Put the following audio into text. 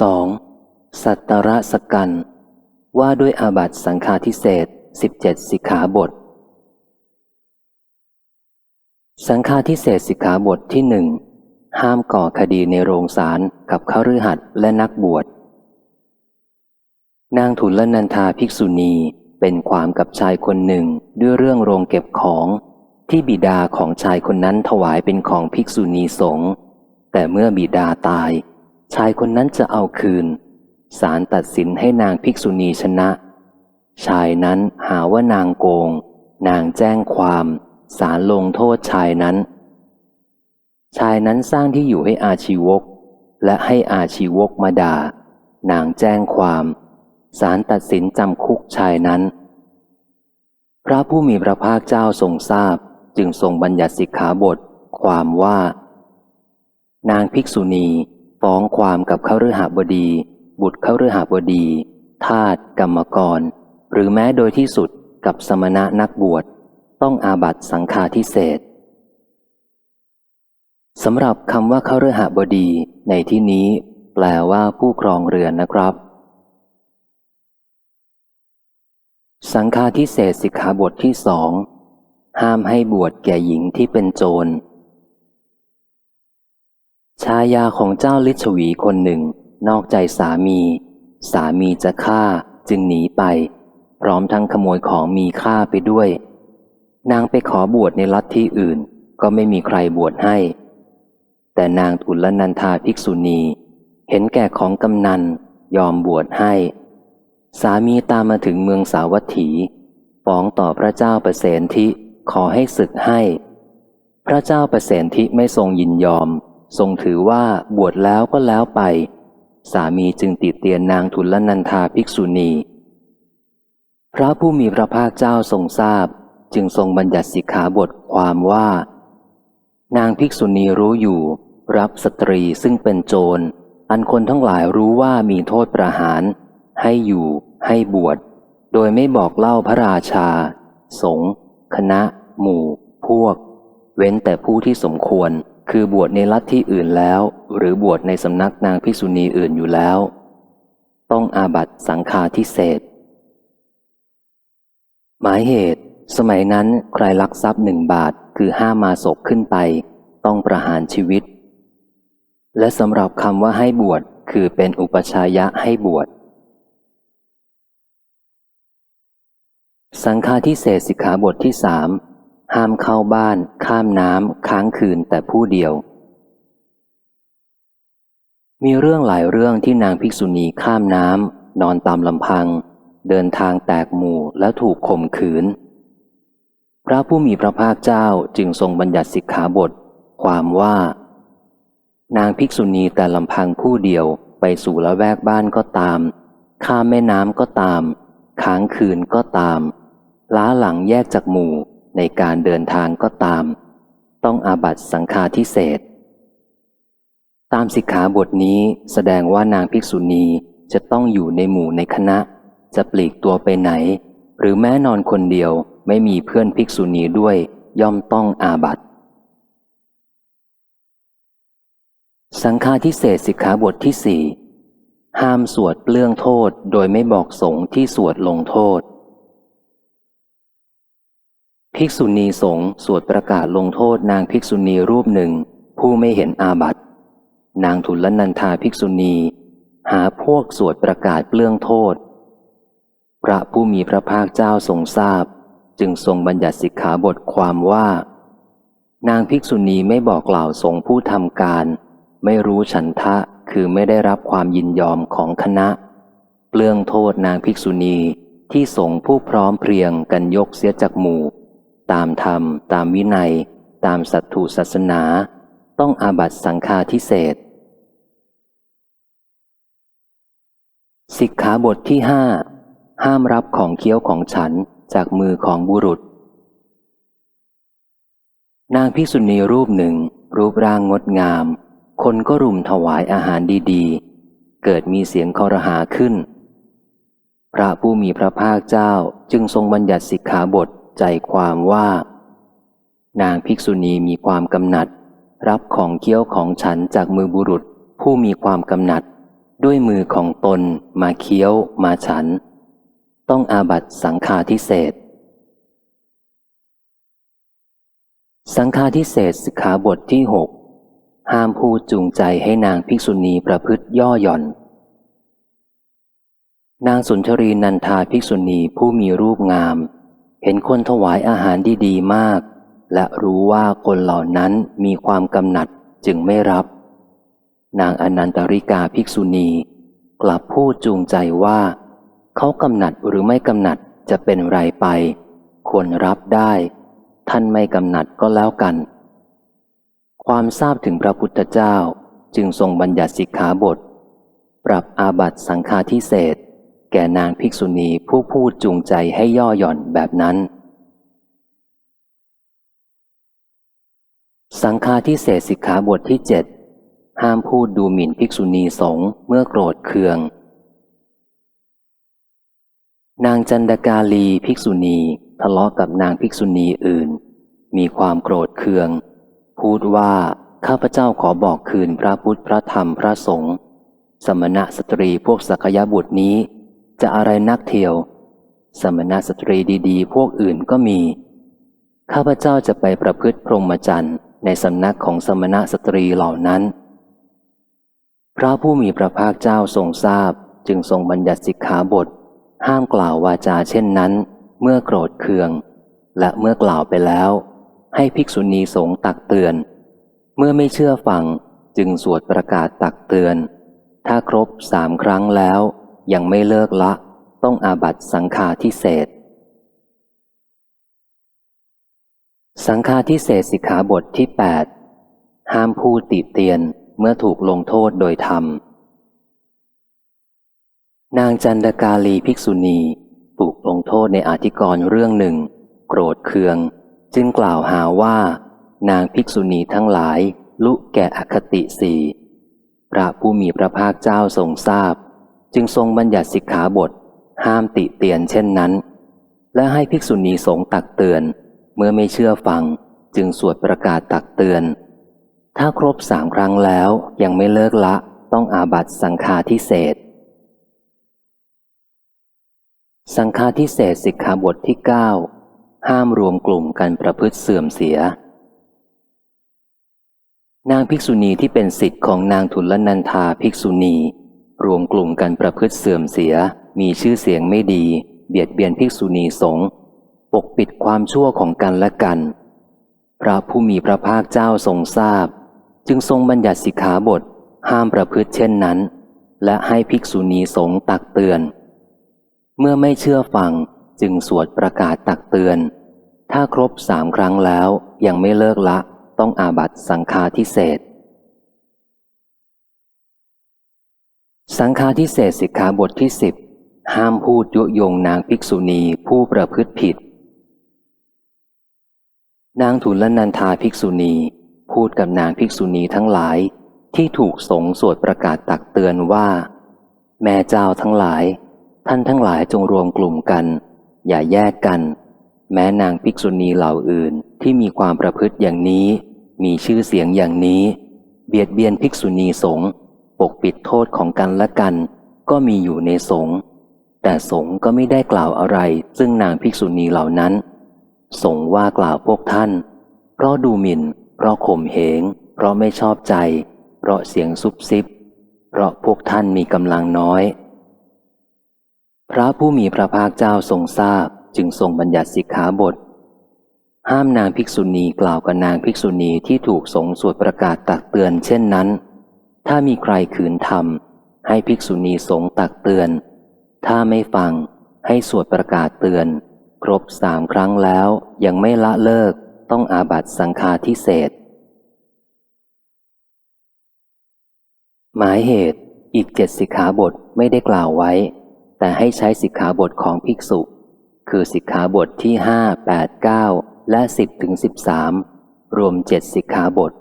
2. สัตตระสกัน ว่าด้วยอาบัตสังฆาทิเศษ17สิกขาบท สังฆาทิเศษสิกขาบทที่หนึ่งห้ามก่อคดีในโรงศาลกับข้ารือหัดและนักบวช นางทุลนันทาภิกษุณีเป็นความกับชายคนหนึ่งด้วยเรื่องโรงเก็บของที่บิดาของชายคนนั้นถวายเป็นของภิกษุณีสงฆ์แต่เมื่อบิดาตาย ชายคนนั้นจะเอาคืนศาลตัดสินให้นางภิกษุณีชนะ ชายนั้นหาว่านางโกง นางแจ้งความศาลลงโทษชายนั้น ชายนั้นสร้างที่อยู่ให้อาชีวก และให้อาชีวกมาด่านางแจ้งความศาลตัดสินจำคุกชายนั้น พระผู้มีพระภาคเจ้าทรงทราบจึงทรงบัญญัติสิกขาบท ความว่า นางภิกษุณี ฟ้องความกับเขาฤหบดี บุตรเขาฤหบดี ทาตกรรมกร หรือแม้โดยที่สุดกับสมณะนักบวช ต้องอาบัตสังฆาทิเศษสำหรับคำว่าเขาฤหบดี ในที่นี้ แปลว่าผู้ครองเรือนนะครับ สังฆาทิเศษสิกขาบทที่สองห้ามให้บวชแก่หญิงที่เป็นโจร ชายาของเจ้าลิชวีคนหนึ่ง นอกใจสามี สามีจะฆ่าจึงหนีไป พร้อมทั้งขโมยของมีค่าไปด้วย นางไปขอบวชในลัทธิอื่น ก็ไม่มีใครบวชให้ แต่นางทุลนันทาภิกษุณี เห็นแก่ของกำนันยอมบวชให้ สามีตามมาถึงเมืองสาวัตถีฟ้องต่อพระเจ้าประเสนทิขอให้ศึกให้ พระเจ้าประเสนทิไม่ทรงยินยอม ทรงถือว่าบวชแล้วก็แล้วไป สามีจึงติดเตียนนางทุลนันทาภิกษุณี พระผู้มีพระภาคเจ้าทรงทราบ จึงทรงบัญญัติสิกขาบทความว่า นางภิกษุณีรู้อยู่ รับสตรีซึ่งเป็นโจร อันคนทั้งหลายรู้ว่ามีโทษประหาร ให้อยู่ ให้บวช โดยไม่บอกเล่าพระราชา สงฆ์คณะ หมู่ พวก เว้นแต่ผู้ที่สมควร คือบวชในลัทธิอื่นแล้ว หรือบวชในสำนักนางภิกษุณีอื่นอยู่แล้ว ต้องอาบัตสังฆาทิเศษ หมายเหตุ สมัยนั้นใครลักทรัพย์หนึ่งบาทคือห้ามาศกขึ้นไป ต้องประหารชีวิต และสำหรับคำว่าให้บวชคือเป็นอุปชายะให้บวชสังฆาทิเศษสิกขาบทที่สาม ห้ามเข้าบ้าน ข้ามน้ำค้างคืนแต่ผู้เดียว มีเรื่องหลายเรื่องที่นางภิกษุณีข้ามน้ำนอนตามลำพัง เดินทางแตกหมู่และถูกข่มขืน พระผู้มีพระภาคเจ้าจึงทรงบัญญัติสิกขาบท ความว่า นางภิกษุณีแต่ลำพังผู้เดียวไปสู่ละแวกบ้านก็ตาม ข้ามแม่น้ำก็ตาม ค้างคืนก็ตาม ล้าหลังแยกจากหมู่ ในการเดินทางก็ตาม ต้องอาบัตสังฆาทิเศษ ตามสิกขาบทนี้แสดงว่านางภิกษุณีจะต้องอยู่ในหมู่ในคณะ จะปลีกตัวไปไหน หรือแม้นอนคนเดียวไม่มีเพื่อนภิกษุณีด้วย ย่อมต้องอาบัตสังฆาทิเศษสิกขาบทที่สี่ห้ามสวดเปลื้องโทษโดยไม่บอกสงฆ์ที่สวดลงโทษ ภิกษุณีสงฆ์สวดประกาศลงโทษนางภิกษุณีรูปหนึ่ง ผู้ไม่เห็นอาบัติ นางทุลนันทาภิกษุณี หาพวกสวดประกาศเปลื้องโทษ พระผู้มีพระภาคเจ้าทรงทราบ จึงทรงบัญญัติสิกขาบทความว่า นางภิกษุณีไม่บอกกล่าวสงผู้ทำการ ไม่รู้ฉันทะคือไม่ได้รับความยินยอมของคณะ เปลื้องโทษนางภิกษุณีที่สงผู้พร้อมเพรียงกันยกเสียจากหมู่ ตามธรรม ตามวินัย ตามสัตถุศาสนา ต้องอาบัตสังฆาทิเศษสิกขาบทที่ห้าห้ามรับของเคี้ยวของฉันจากมือของบุรุษ นางพิสุณีรูปหนึ่ง รูปร่างงดงาม คนก็รุมถวายอาหารดีๆ เกิดมีเสียงคอรหาขึ้น พระผู้มีพระภาคเจ้าจึงทรงบัญญัติสิกขาบท ใจความว่า นางภิกษุณีมีความกำหนัด รับของเคี้ยวของฉันจากมือบุรุษ ผู้มีความกำหนัด ด้วยมือของตนมาเคี้ยวมาฉัน ต้องอาบัตสังฆาทิเศษสังฆาทิเศษสิกขาบทที่หกห้ามผู้จูงใจให้นางภิกษุณีประพฤติย่อหย่อน นางสุนทรีนันทาภิกษุณีผู้มีรูปงาม เห็นคนถวายอาหารดีๆมาก และรู้ว่าคนเหล่านั้นมีความกำหนัดจึงไม่รับ นางอนันตริกาภิกษุณี กลับพูดจูงใจว่า เขากำหนัดหรือไม่กำหนัดจะเป็นไรไป ควรรับได้ ท่านไม่กำหนัดก็แล้วกัน ความทราบถึงพระพุทธเจ้าจึงทรงบัญญัติสิกขาบท ปรับอาบัตสังฆาทิเศษ แก่นางภิกษุณีผู้พูดจูงใจให้ย่อหย่อนแบบนั้น สังฆาทิเศษสิกขาบทที่เจ็ดห้ามพูดดูหมิ่นภิกษุณีสงเมื่อโกรธเคือง นางจันดกาลีภิกษุณีทะเลาะกับนางภิกษุณีอื่น มีความโกรธเคือง พูดว่าข้าพเจ้าขอบอกคืนพระพุทธพระธรรมพระสงฆ์สมณะสตรีพวกสักยบุตรนี้ จะอะไรนักเที่ยว สมณะสตรีดีๆ พวกอื่นก็มี ข้าพเจ้าจะไปประพฤติพรหมจรรย์ในสำนักของสมณะสตรีเหล่านั้น พระผู้มีพระภาคเจ้าทรงทราบจึงทรงบัญญัติสิกขาบท ห้ามกล่าววาจาเช่นนั้น เมื่อโกรธเคือง และเมื่อกล่าวไปแล้ว ให้ภิกษุณีสงตักเตือน เมื่อไม่เชื่อฟังจึงสวดประกาศตักเตือน ถ้าครบสามครั้งแล้ว ยังไม่เลิกละ ต้องอาบัตสังฆาทิเศษสังฆาทิเศษสิกขาบทที่ 8 ห้ามพูดติเตียนเมื่อถูกลงโทษโดยธรรม นางจันดกาลีภิกษุณีถูกลงโทษในอาธิกรณ์เรื่องหนึ่ง โกรธเคือง จึงกล่าวหาว่า นางภิกษุณีทั้งหลาย ลุแก่อคติสีพระผู้มีพระภาคเจ้าทรงทราบ จึงทรงบัญญัติสิกขาบท ห้ามติเตียนเช่นนั้น และให้ภิกษุณีสงฆ์ตักเตือน เมื่อไม่เชื่อฟัง จึงสวดประกาศตักเตือน ถ้าครบสามครั้งแล้วยังไม่เลิกละต้องอาบัตสังฆาทิเศษสังฆาทิเศษสิกขาบทที่ 9 ห้ามรวมกลุ่มกันประพฤติเสื่อมเสีย นางภิกษุณีที่เป็นสิทธิ์ของนางทุลนันทาภิกษุณี รวมกลุ่มกันประพฤติเสื่อมเสีย มีชื่อเสียงไม่ดี เบียดเบียนภิกษุณีสงฆ์ปกปิดความชั่วของกันและกัน พระผู้มีพระภาคเจ้าทรงทราบ จึงทรงบัญญัติสิกขาบท ห้ามประพฤติเช่นนั้น และให้ภิกษุณีสงฆ์ตักเตือน เมื่อไม่เชื่อฟังจึงสวดประกาศตักเตือน ถ้าครบสามครั้งแล้วยังไม่เลิกละ ต้องอาบัตสังฆาทิเศษ สังฆาทิเศษสิกขาบทที่สิบห้ามพูดยุยงนางภิกษุณีผู้ประพฤติผิด นางทุลนันทาภิกษุณีพูดกับนางภิกษุณีทั้งหลายที่ถูกสงสวดประกาศตักเตือนว่า แม่เจ้าทั้งหลาย ท่านทั้งหลายจงรวมกลุ่มกัน อย่าแยกกัน แม้นางภิกษุณีเหล่าอื่นที่มีความประพฤติอย่างนี้ มีชื่อเสียงอย่างนี้ เบียดเบียนภิกษุณีสงฆ์ ปกปิดโทษของกันและกัน ก็มีอยู่ในสงฆ์แต่สงฆ์ก็ไม่ได้กล่าวอะไร ซึ่งนางภิกษุณีเหล่านั้น สงฆ์ว่ากล่าวพวกท่าน เพราะดูหมิน่น เพราะข่มเหง เพราะไม่ชอบใจ เพราะเสียงซุบซิบ เพราะพวกท่านมีกำลังน้อย พระผู้มีพระภาคเจ้าทรงทราบจึงทรงบัญญัติสิกขาบท ห้ามนางภิกษุณีกล่าวกับนางภิกษุณีที่ถูกสงสวดประกาศตักเตือนเช่นนั้น ถ้ามีใครขืนทำให้ภิกษุณีสงฆ์ตักเตือน ถ้าไม่ฟังให้สวดประกาศเตือน ครบสามครั้งแล้วยังไม่ละเลิกต้องอาบัตสังฆาทิเศษหมายเหตุอีกเจ็ดสิกขาบทไม่ได้กล่าวไว้ แต่ให้ใช้สิกขาบทของภิกษุ คือสิกขาบทที่ห้าแปดเก้าและสิบถึงสิบสามรวมเจ็ดสิกขาบท